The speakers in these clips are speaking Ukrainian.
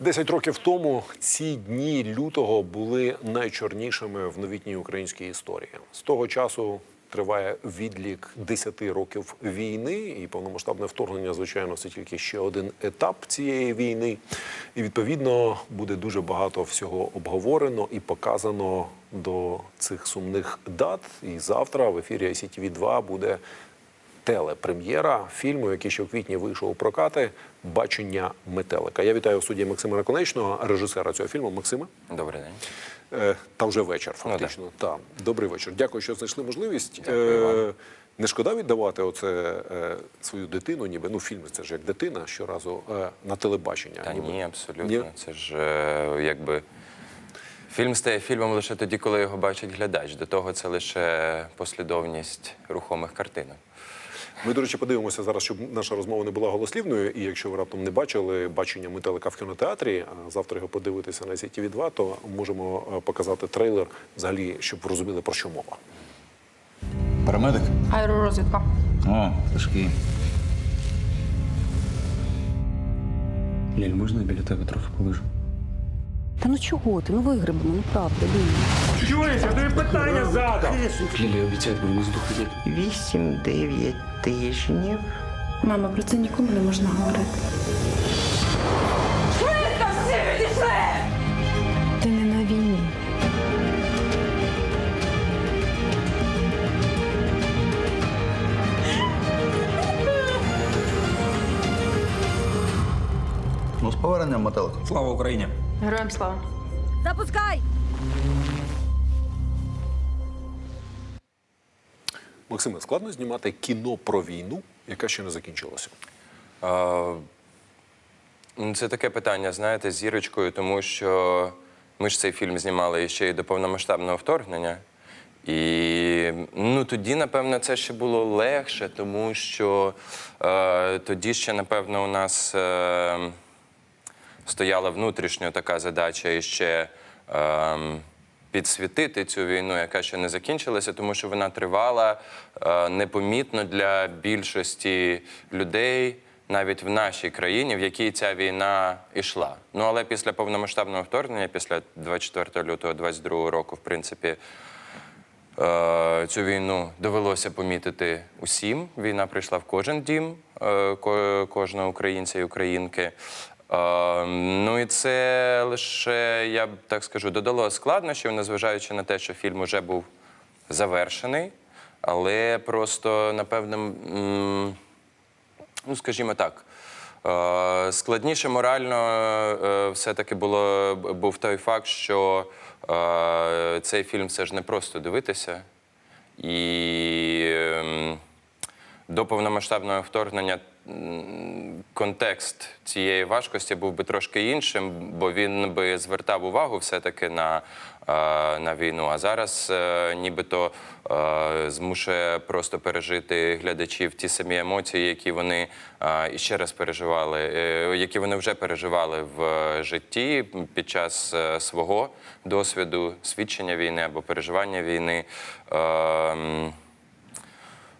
Десять років тому ці дні лютого були найчорнішими в новітній українській історії. З того часу триває відлік 10 років війни, і повномасштабне вторгнення, звичайно, це тільки ще один етап цієї війни. І відповідно буде дуже багато всього обговорено і показано до цих сумних дат. І завтра в ефірі ICTV 2 буде телепрем'єра фільму, який ще в квітні вийшов у прокати Бачення метелика. Я вітаю в суді Максима Наконечного, режисера цього фільму. Максиме. Добрий день. Е, Та вже вечір, Ну, фактично. Та добрий вечір. Дякую, що знайшли можливість. Дякую вам. Е, Не шкода віддавати оце е, свою дитину, ніби ну фільми це ж як дитина щоразу е, на телебачення. Та ніби. ні, абсолютно. Ні? Це ж е, якби фільм стає фільмом лише тоді, коли його бачить глядач. До того це лише послідовність рухомих картинок. Ми, до речі, подивимося зараз, щоб наша розмова не була голослівною. І якщо ви раптом не бачили бачення метелика в кінотеатрі, а завтра його подивитися на CTV 2 то можемо е, показати трейлер, взагалі, щоб ви розуміли про що мова. Парамедик? Аеророзвідка. О, важкий. Ліль, можна я біля тебе трохи полежу? Та ну чого ти? Ну вигребемо, ну правда, Ліна. Чуєш, я тобі питання задав. Лілі, обіцяю, бо не здохне. Вісім-дев'ять тижнів. Мама, про це нікому не можна говорити. Ти не на війні. Ну, з поверненням метелик. Слава Україні! Героям слава. Запускай! Максиме, складно знімати кіно про війну, яка ще не закінчилася. Ну, Це таке питання, знаєте, з зірочкою, тому що ми ж цей фільм знімали ще й до повномасштабного вторгнення. І ну, тоді, напевно, це ще було легше, тому що е, тоді ще, напевно, у нас е, стояла внутрішньо така задача іще е, підсвітити цю війну, яка ще не закінчилася, тому що вона тривала е, непомітно для більшості людей, навіть в нашій країні, в якій ця війна йшла. Ну але після повномасштабного вторгнення, після 24 лютого 22 року, в принципі. Е, Цю війну довелося помітити усім. Війна прийшла в кожен дім е, кожного українця і українки. Ну і це лише, я б так скажу, додало складнощів, незважаючи на те, що фільм вже був завершений, але просто, напевно, ну, скажімо так. Складніше морально е, все-таки було був той факт, що цей фільм все ж не просто дивитися. І ем, до повномасштабного вторгнення контекст цієї важкості був би трошки іншим, бо він би звертав увагу все-таки на, е, на війну. А зараз е, нібито е, змушує просто пережити глядачів ті самі емоції, які вони ще раз переживали, які вони вже переживали в житті під час свого досвіду, свідчення війни або переживання війни.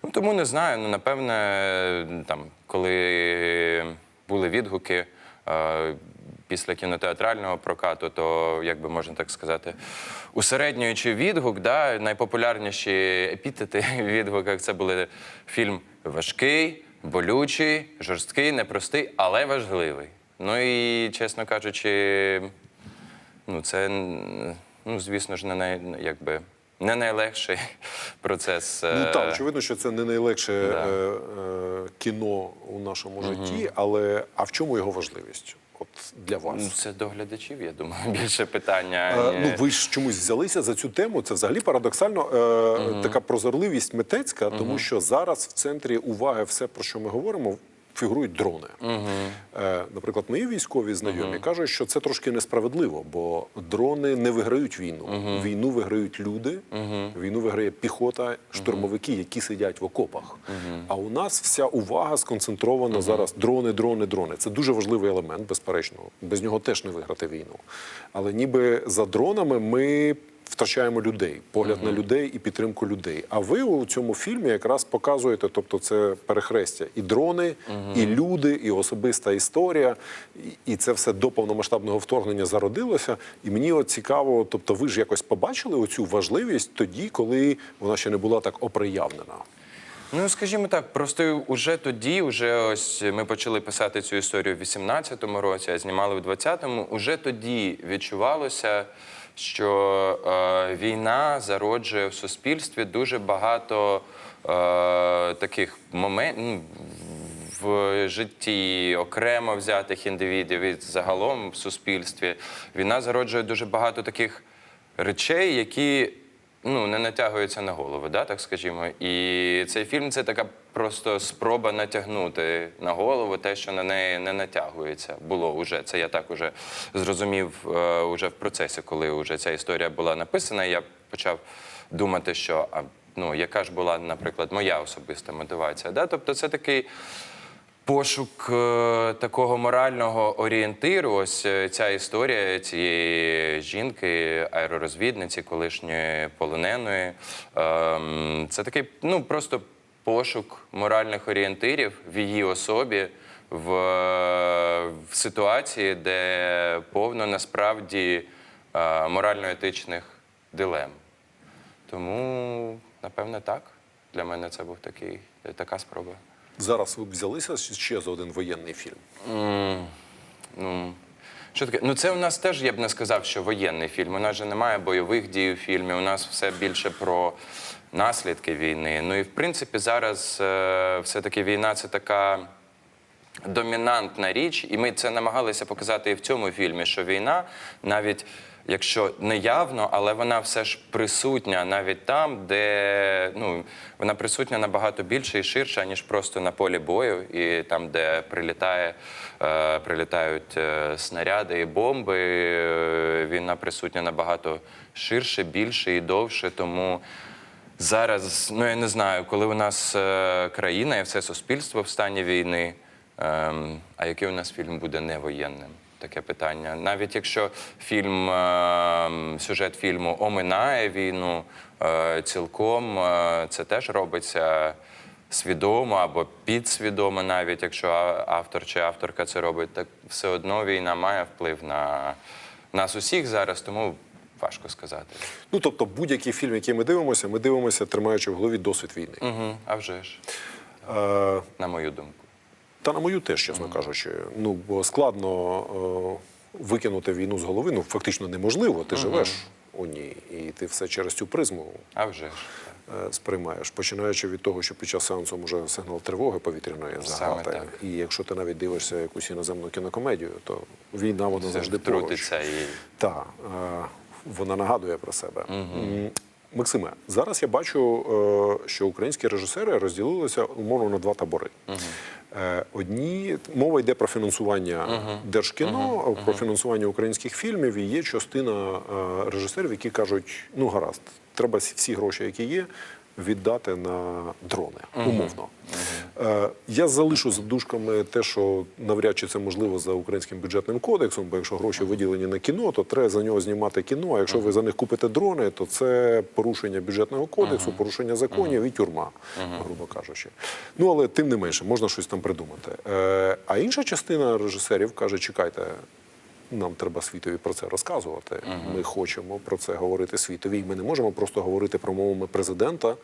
Ну, тому не знаю. Ну, напевне, там, коли були відгуки е, після кінотеатрального прокату, то, як би можна так сказати, усереднюючи відгук, да, найпопулярніші епітети в відгуках це були фільм важкий, болючий, жорсткий, непростий, але важливий. Ну і, чесно кажучи, ну, це, ну, звісно ж, не якби, не найлегший процес. Ну е, так, очевидно, що це не найлегше да. е, е, кіно у нашому житті, але а в чому його важливість? От для вас? Ну, це до глядачів, я думаю, більше питання. Е, Ну, ви ж чомусь взялися за цю тему. Це взагалі парадоксально е, така прозорливість митецька, тому що зараз в центрі уваги все, про що ми говоримо, фігурують дрони. Е, наприклад, мої військові знайомі кажуть, що це трошки несправедливо, бо дрони не виграють війну. Війну виграють люди, війну виграє піхота, штурмовики, які сидять в окопах. А у нас вся увага сконцентрована зараз дрони, дрони, дрони. Це дуже важливий елемент, безперечно. Без нього теж не виграти війну. Але ніби за дронами ми втрачаємо людей, погляд на людей і підтримку людей. А ви у цьому фільмі якраз показуєте, тобто це перехрестя і дрони, і люди, і особиста історія, і, і це все до повномасштабного вторгнення зародилося. І мені от цікаво, тобто, ви ж якось побачили оцю важливість тоді, коли вона ще не була так оприявнена. Ну, скажімо так, просто уже тоді, уже ось ми почали писати цю історію в 18-му році, а знімали в 20-му. Уже тоді відчувалося, що е, війна зароджує в суспільстві дуже багато е, таких моментів. В житті окремо взятих індивідів і загалом в суспільстві війна зароджує дуже багато таких речей, які ну, не натягуються на голову, да, так скажімо. І цей фільм це така просто спроба натягнути на голову те, що на неї не натягується. Було уже. Це я так уже зрозумів е, уже в процесі, коли вже ця історія була написана. Я почав думати, що а, ну, яка ж була, наприклад, моя особиста мотивація. Да? Тобто це такий пошук е, такого морального орієнтиру. Ось е, ця історія цієї жінки, аеророзвідниці, колишньої полоненої. Ем, це такий, ну просто пошук моральних орієнтирів в її особі. В, в ситуації, де повно насправді е, морально-етичних дилем. Тому, напевне, так. Для мене це був такий, така спроба. Зараз ви б взялися ще за один воєнний фільм. Ну, що таке? Ну, це у нас теж я б не сказав, що воєнний фільм. У нас же немає бойових дій у фільмі. У нас все більше про наслідки війни. Ну і в принципі зараз е, все-таки війна це така домінантна річ, і ми це намагалися показати і в цьому фільмі, що війна, навіть якщо не явно, але вона все ж присутня навіть там, де ну, вона присутня набагато більше і ширше, ніж просто на полі бою, і там, де прилітає, е, прилітають е, снаряди і бомби, е, війна присутня набагато ширше, більше і довше. Тому зараз, ну я не знаю, коли у нас е, країна і все суспільство в стані війни. Ем, а який у нас фільм буде невоєнним? Таке питання. Навіть якщо фільм, ем, сюжет фільму оминає війну е, цілком, е, це теж робиться свідомо або підсвідомо, навіть якщо автор чи авторка це робить, так все одно війна має вплив на нас усіх зараз, тому важко сказати. Ну тобто, будь-який фільм, який ми дивимося, ми дивимося, тримаючи в голові досвід війни. Угу, а вже ж, Е, на мою думку. Та на мою теж, чесно кажучи. Ну, бо складно е, викинути війну з голови. Ну, фактично неможливо. Ти живеш у ній, і ти все через цю призму А вже ж. е, сприймаєш. Починаючи від того, що під час сеансу може сигнал тривоги повітряної Саме загати. так. І якщо ти навіть дивишся якусь іноземну кінокомедію, то війна вона завжди поруч. втрутиться і Так, е, вона нагадує про себе. М, Максиме, зараз я бачу, е, що українські режисери розділилися умовно на два табори. Е, Одні мова йде про фінансування держкіно, про фінансування українських фільмів. І є частина е, режисерів, які кажуть: ну гаразд, треба всі гроші, які є, віддати на дрони, умовно. Е, Я залишу за дужками те, що навряд чи це можливо за українським бюджетним кодексом, бо якщо гроші виділені на кіно, то треба за нього знімати кіно. А якщо ви за них купите дрони, то це порушення бюджетного кодексу, порушення законів і тюрма, грубо кажучи. Ну але тим не менше, можна щось там придумати. Е, А інша частина режисерів каже: чекайте. Нам треба світові про це розказувати. Ми хочемо про це говорити світові. І ми не можемо просто говорити промовами президента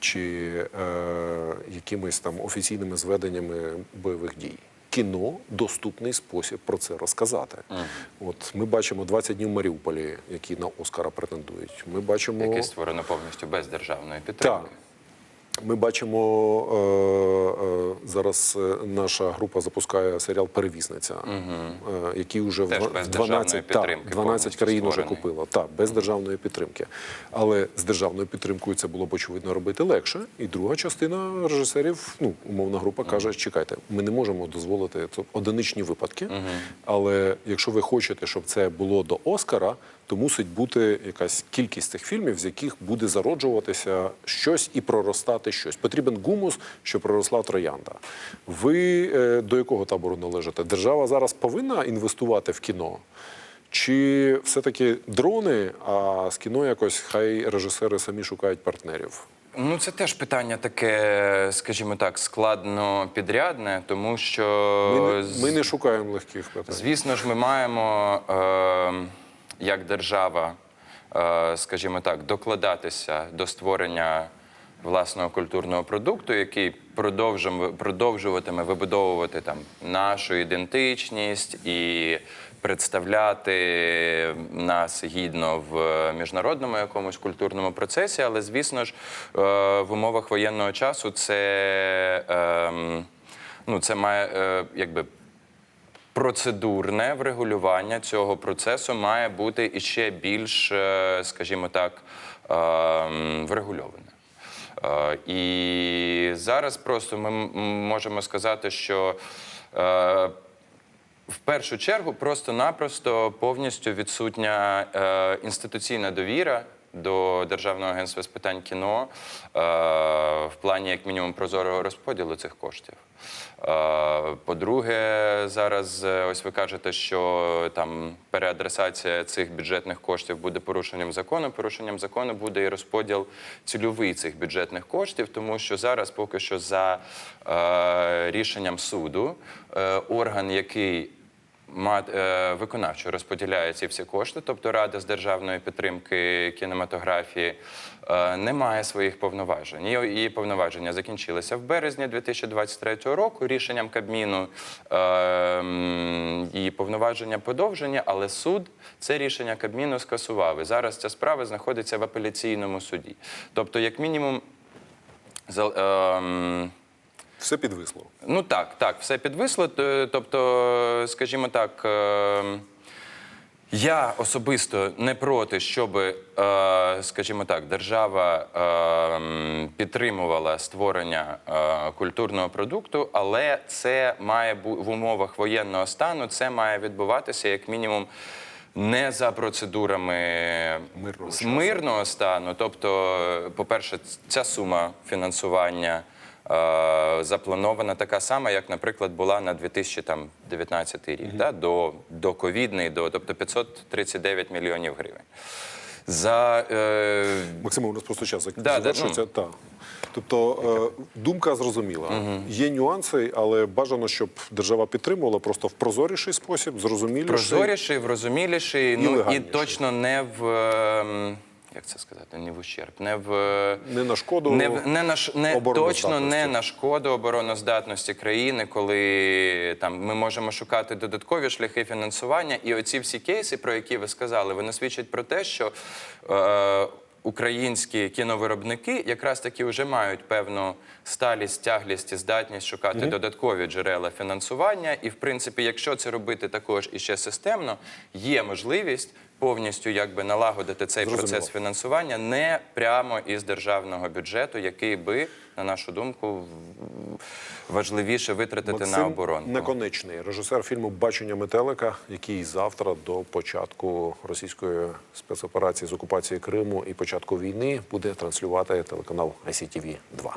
чи е, якимись там офіційними зведеннями бойових дій. Кіно доступний спосіб про це розказати. От ми бачимо 20 днів в Маріуполі, які на Оскара претендують. Ми бачимо яке створено повністю без державної підтримки. так. Ми бачимо е, е, зараз е, наша група запускає серіал Перевізниця, е, який вже в Теж без 12, державної так, підтримки 12 повністю країн вже купило. Так, без державної підтримки. Але з державною підтримкою це було б очевидно робити легше. І друга частина режисерів, ну умовна група, каже: чекайте, ми не можемо дозволити це одиничні випадки. Але якщо ви хочете, щоб це було до Оскара, то мусить бути якась кількість цих фільмів, з яких буде зароджуватися щось і проростати щось. Потрібен гумус, що проросла троянда. Ви е, до якого табору належите? Держава зараз повинна інвестувати в кіно? Чи все-таки дрони, а з кіно якось хай режисери самі шукають партнерів? Ну, це теж питання таке, скажімо так, складно підрядне, тому що Ми, не- ми не шукаємо легких питань. Звісно ж, ми маємо е, як держава, е, скажімо так, докладатися до створення власного культурного продукту, який продовжуватиме вибудовувати там нашу ідентичність і представляти нас гідно в міжнародному якомусь культурному процесі. Але звісно ж, е, в умовах воєнного часу це, ем, ну, це має е, якби процедурне врегулювання цього процесу має бути іще більш, е, скажімо так, е, врегульоване. Е, І зараз просто ми можемо сказати, що е, в першу чергу просто-напросто повністю відсутня інституційна довіра до Державного агентства з питань кіно е, в плані, як мінімум, прозорого розподілу цих коштів. Е, по-друге, зараз е, ось ви кажете, що там переадресація цих бюджетних коштів буде порушенням закону. Порушенням закону буде і розподіл цільовий цих бюджетних коштів, тому що зараз поки що за рішенням суду орган, який виконавчо розподіляє ці всі кошти, тобто Рада з державної підтримки кінематографії, е, не має своїх повноважень. Її повноваження закінчилися в березні 2023 року. Рішенням Кабміну е, її повноваження подовжені, але суд це рішення Кабміну скасував. І зараз ця справа знаходиться в апеляційному суді. Тобто, як мінімум, ем, Все підвисло. Ну так, так, все підвисло. Тобто, скажімо так, е, я особисто не проти, щоб, е, скажімо так, держава е, підтримувала створення е, культурного продукту, але це має бу- в умовах воєнного стану, це має відбуватися як мінімум. Не за процедурами Мирного стану. Тобто, е, по-перше, ця сума фінансування запланована така сама, як, наприклад, була на 2019 рік, да, до, до ковідний, до, тобто 539 мільйонів гривень. За, е, Максиме, у нас просто час Да, да, завершується. Та. Тобто е, думка зрозуміла. Є нюанси, але бажано, щоб держава підтримувала просто в прозоріший спосіб, зрозуміліший. прозоріший, врозуміліший, ну і точно не в. ем, Як це сказати, не в ущерб, не в Не на шкоду не, в- не на не точно не на шкоду обороноздатності країни, коли там ми можемо шукати додаткові шляхи фінансування. І оці всі кейси, про які ви сказали, вони свідчать про те, що е, українські кіновиробники якраз таки вже мають певну сталість, тяглість і здатність шукати додаткові джерела фінансування. І, в принципі, якщо це робити також і ще системно, є можливість повністю якби налагодити цей Зрозуміло. процес фінансування не прямо із державного бюджету, який би, на нашу думку, важливіше витратити Максим на оборону. Наконечний режисер фільму Бачення метелика, який завтра до початку російської спецоперації з окупації Криму і початку війни буде транслювати телеканал ICTV 2